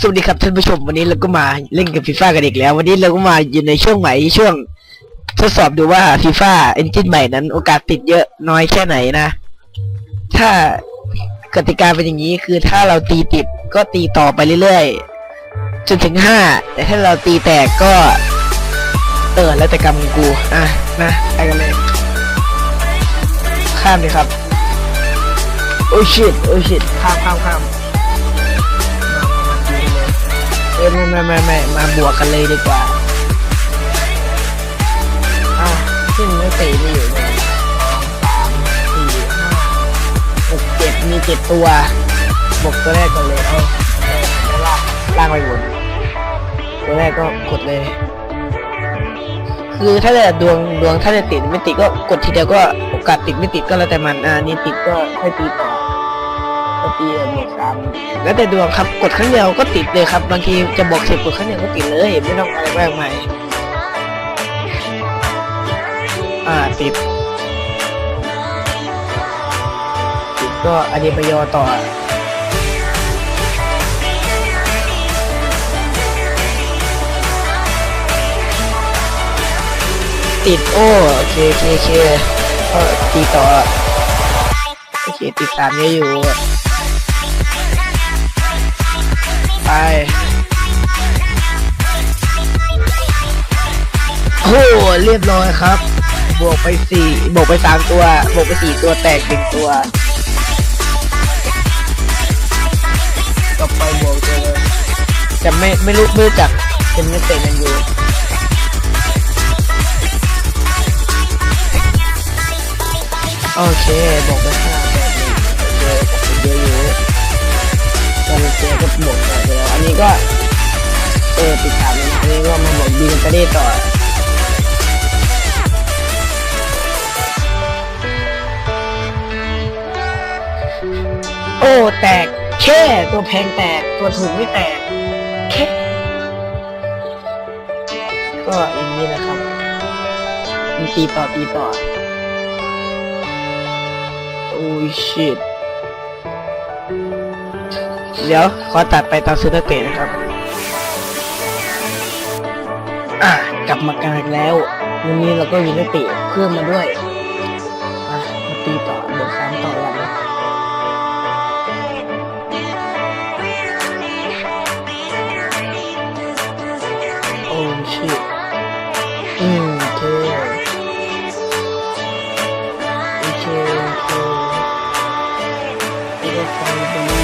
สวัสดีครับท่านผู้ชมวันนี้เราก็มาเล่นกับฟีฟ่ากันอีกแล้ว วันนี้เราก็มาอยู่ในช่วงใหม่ช่วง ทดสอบดูว่าฟีฟ่าเอนจินใหม่นั้น โอกาสติดเยอะน้อยแค่ไหนนะ ถ้ากติกาเป็นอย่างนี้คือถ้าเราตีติดก็ตีต่อไปเรื่อยๆจนถึงห้าแต่ถ้าเราตีแตกก็เออแล้วแต่กรรมกูอะนะไปกันเลยข้ามเลยครับโอ้ชิตโอ้ชิตข้ามข้ามข้าม อ้ยไม่ไม่ไม่ไม่มาบวกกันเลยดีกว่าอะขึ้นไม่ตีไม่อยู่เลยสี่ห้าหกเจ็ดมีเจ็ดตัวบวกตัวแรกก่อนเลยเอาเอาล่างล่างไปบนตัวแรกก็กดเลย คือถ้าจะดวงดวงถ้าจะติดไม่ติดก็กดทีเดียวก็โอกาสติดไม่ติดก็แล้วแต่มันอ่านี่ติดก็ค่อยตีต่อ ก็ตีแบบบวกสามแล้วแต่ดวงครับกดครั้งเดียวก็ติดเลยครับ บางทีจะบอกสิบกดครั้งเดียวก็ติดเลย ไม่ต้องอะไรมากมายอ่าติดติดก็อดีปยอต่อติดโอ้โอเคโอเคโอเคก็ตีต่อโอเคติดตามเยอะอยู่ ไปโอ้โหเรียบร้อยครับ บวกไปสี่บวกไปสามตัว บวกไปสี่ตัวแตกหนึ่งตัวก็ไปบวกเลยจะไม่ไม่รู้ไม่จักจะไม่เตะกันอยู่โอเค บอกไปห้าแบบนี้โอเคบอกไปเยอะอยู่ ตอนเจอก็บวกต่อไปแล้วอันนี้ก็เออติดตามนะอันนี้ก็มาบอกดีกันไปได้ต่อโอ้แตกแค่ตัวแพงแตกตัวถูกไม่แตกแค่ก็อย่างนี้นะครับมีตีต่อตีต่อโอ้ยชิต เดี๋ยวขอตัดไปตอนซื้อนักเตะนะครับ อะกลับมากลางแล้ววันนี้เราก็มีนักเตะเพิ่มมาด้วยมาตีต่อบวกสามต่อวันโอ้ชิอืมโอเคโอเคโอเคนี่ก็ฟังดี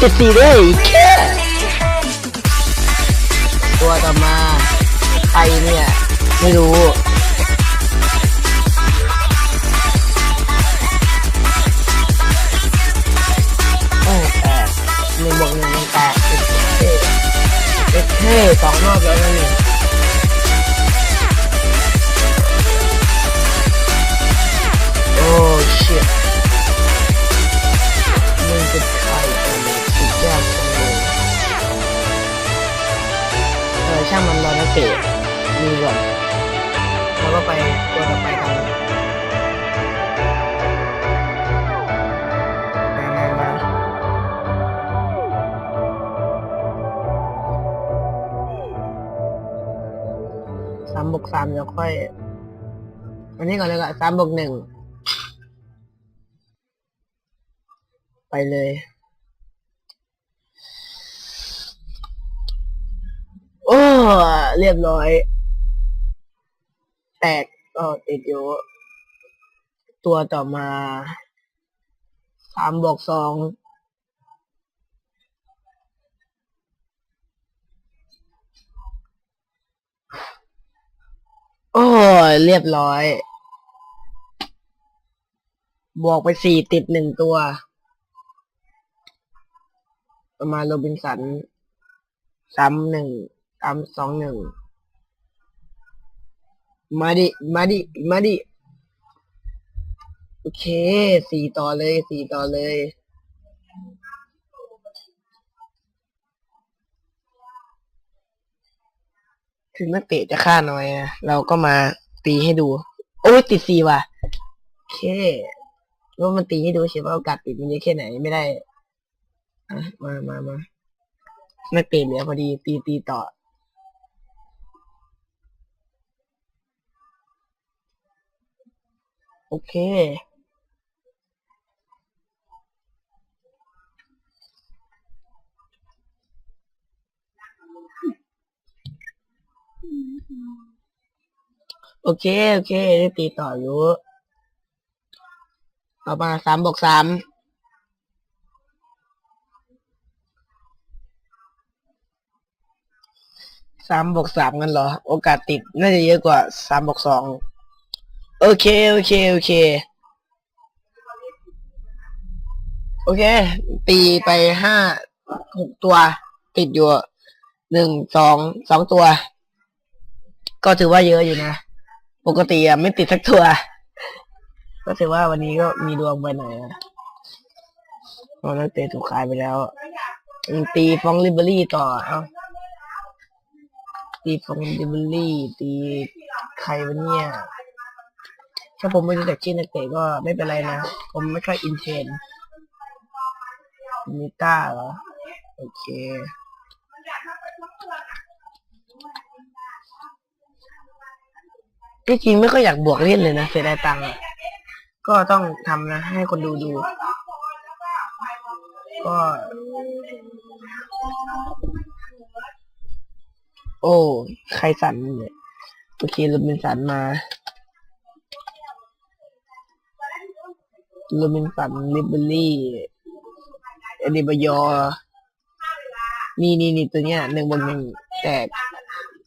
เจ็ดสี่เลยแค่ตัวต่อมาใครเนี่ย ไม่รู้ ไปตัวต่อไปกันสามบวกสามเดี๋ยวค่อย อันนี้ก่อนเลยก็สามบวกหนึ่ง ไปเลยโอ้เรียบร้อย ตกก็ติดอยู่ ตัวต่อมาสามบวกสองโอ้ยเรียบร้อย บวกไปสี่ติดหนึ่งตัว ประมาณโรบินสันซ้ำหนึ่งซ้ำสองหนึ่ง มาดิ มาดิ มาดิ โอเค สี่ต่อเลย สี่ต่อเลย ถึงนักเตะจะค่าน้อยนะเราก็มาตีให้ดู โอ้ยติดสี่ว่ะ โอเคว่ามันตีให้ดูเฉยว่าโอกาสติดมันเยอะแค่ไหนไม่ได้ อะ มามามานักเตะเหลือพอดี ตีตีต่อ เค โอเค โอเค ได้ตีต่ออยู่เอามาสามบวกสามสามบวกสามกันเหรอ โอกาสติดน่าจะเยอะกว่าสามบวกสอง โอเค โอเค โอเค โอเค ตีไปห้าหกตัว ติดอยู่หนึ่งสองสองตัว ก็ถือว่าเยอะอยู่นะ ปกติอะไม่ติดสักตัว ก็ถือว่าวันนี้ก็มีดวงไปหน่อยนะเพราะนักเตะถูกขายไปแล้วตีฟองลิเบอรี่ต่อเอาตีฟองลิเบอรี่ ตีใครวะเนี่ยาผมไม่รู้จักชื่อนักเตะก็ไม่เป็นไรนะ ผมไม่ค่อยอินเทรนมิต้าเหรอ โอเคที่จริงไม่ค่อยอยากบวกเล่นเลยนะเสียดายตังค์ก็ต้องทำนะ ให้คนดูดู ก็ โอ้ ใครสั่นเนี่ยโอเคโรบินสันมา โรบินสันลิเบอรี่เอเดบยอร์นี่นี่นี่ตัวเนี้ยหนึ่งบนหนึ่งแต่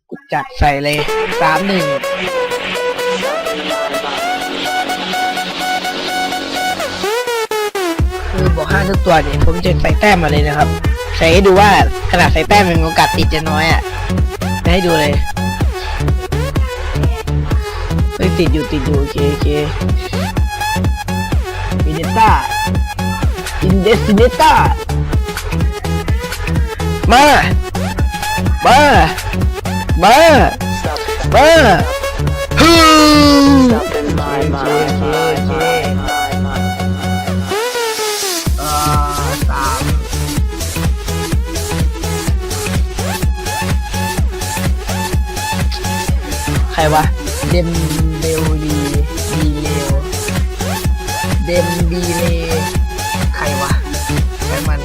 กูจัดใส่เลยสามหนึ่งคือบอกห้าทุกตัวเนี่ยผมจะใส่แต้มมาเลยนะครับ ใส่ให้ดูว่าขนาดใส่แต้มมันโอกาสติดจะน้อยอะจะให้ดูเลยเฮ้ยติดอยู่ติดอยู่โอเคโอเค ต้าอินเดสเนต้ามามามามาฮู้โอเคโอเคโอเคเอ่อสามใครวะเดม ดมดีเลใครวะใครมัน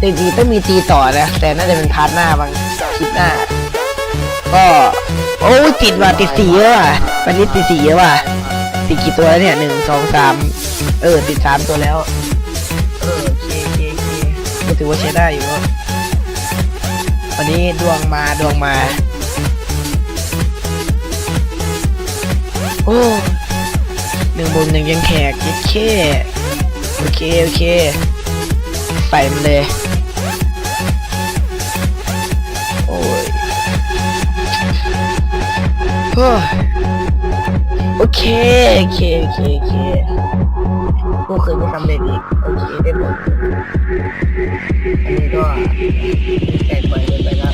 ตีดีต้องมีตีต่อนะ แต่น่าจะเป็นพาร์ทหน้าบางคลิปหน้า ก็ โอ้ติดว่ะติดสีเยอะว่ะวันนี้ติดสีเยอะว่ะติดกี่ตัวแล้วเนี่ยหนึ่งสองสามเออ ติดสามตัวแล้ว เออโอเคโอเคโอเคก็ถือว่าใช้ได้อยู่วันนี้ดวงมาดวงมา โอ้หนึ่งบนหนึ่งยังแขกยิดเคโอเคโอเคใส่มันเลยโอ้ยโอ้ยโอเคโอเคโอเคโอเคกูเคยไม่สำเร็จอีกโอเคได้หมดอันนี้ก็แตกไปเลยไปแล้ว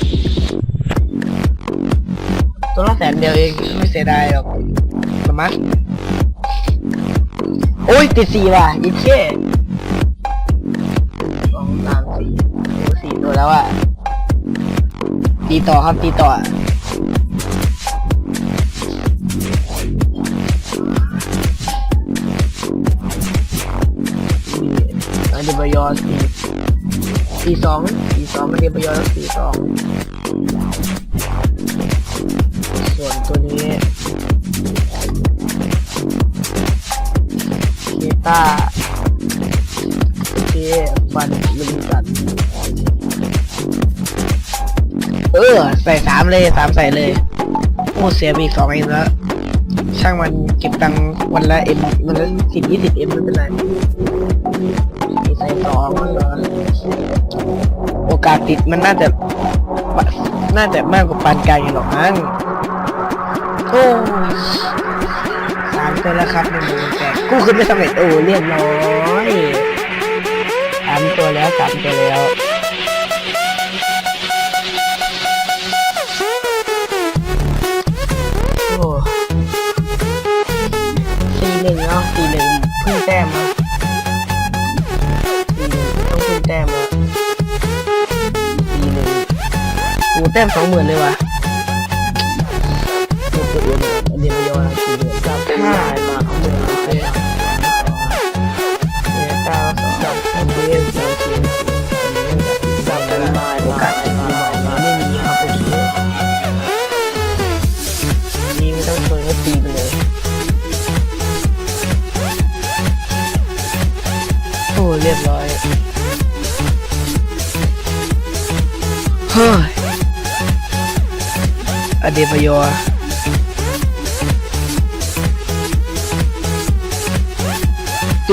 ตัวละแสนเดียวเองไม่เสียดายหรอก มัครโอ้ยติดสี่ว่ะอีเช่สองสามสี่สี่ตัวแล้วอะตีต่อครับตีต่ออันเดบยอสี่สี่สองสี่สองอันเดบยอสี่สอง ต้าโอเคฟันลุงสันเออ ใส่สามเลยสามใส่เลยโอ้เสียไปอีกสองเองแล้ว ช่างมันเก็บตังค์วันละเอ็มวันละสิบยี่สิบเอ็มไม่เป็นไรใส่สองมันเหรอโอกาสติดมันน่าจะ น่าจะมากกว่าปานกลางอยู่หรอกมั้งโอ้ ยสามตัวแล้วครับหนึ่งหมื่นแปดกู้ขึ้นไม่สำเร็จโอ้เรียบร้อยสามตัวแล้วสามตัวแล้วโอ้ตีหนึ่งเนาะตีหนึ่งเพิ่งแต้มเนาะตีหนึ่งต้องเพิ่งแต้มแล้วตีหนึ่งโอ้แต้มสองหมื่นเลยว่ะโอ้โหเรียนเรียนยอนะตีหนึ่ งกับห้ามาเอาหมื่นเลยอะเนี่ยเก้าสองกับเรียนสองเชียนสามแล้วโอกาสที่มีไม่มีครับโอเคนี่ไม่ต้องชนก็ตีไปเลยโอ้เรียบร้อยเฮ้ยอเดพยอ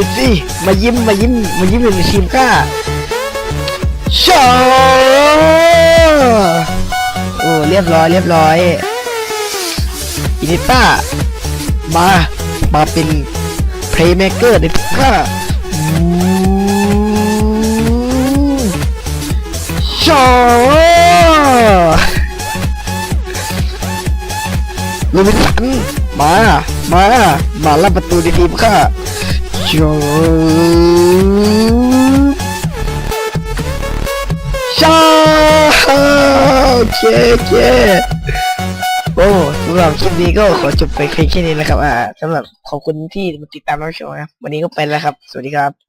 ดสิมายิ้มมายิ้มมายิ้มอยู่ในทีมข้าชอโอ้เรียบร้อยเรียบร้อยอินิต้ามามาเป็นเพลย์เมเกอร์ในทุกข้าชอลูวิสันมา มา มารับประตูในทีมข้า ชอชาโอเคโอเคโอ้สำหรับคลิปนี้ก็ขอจบไปแค่นี้นะครับ อ่าสำหรับขอบคุณที่มาติดตามรับชมนะครับวันนี้ก็ไปแล้วครับ สวัสดีครับ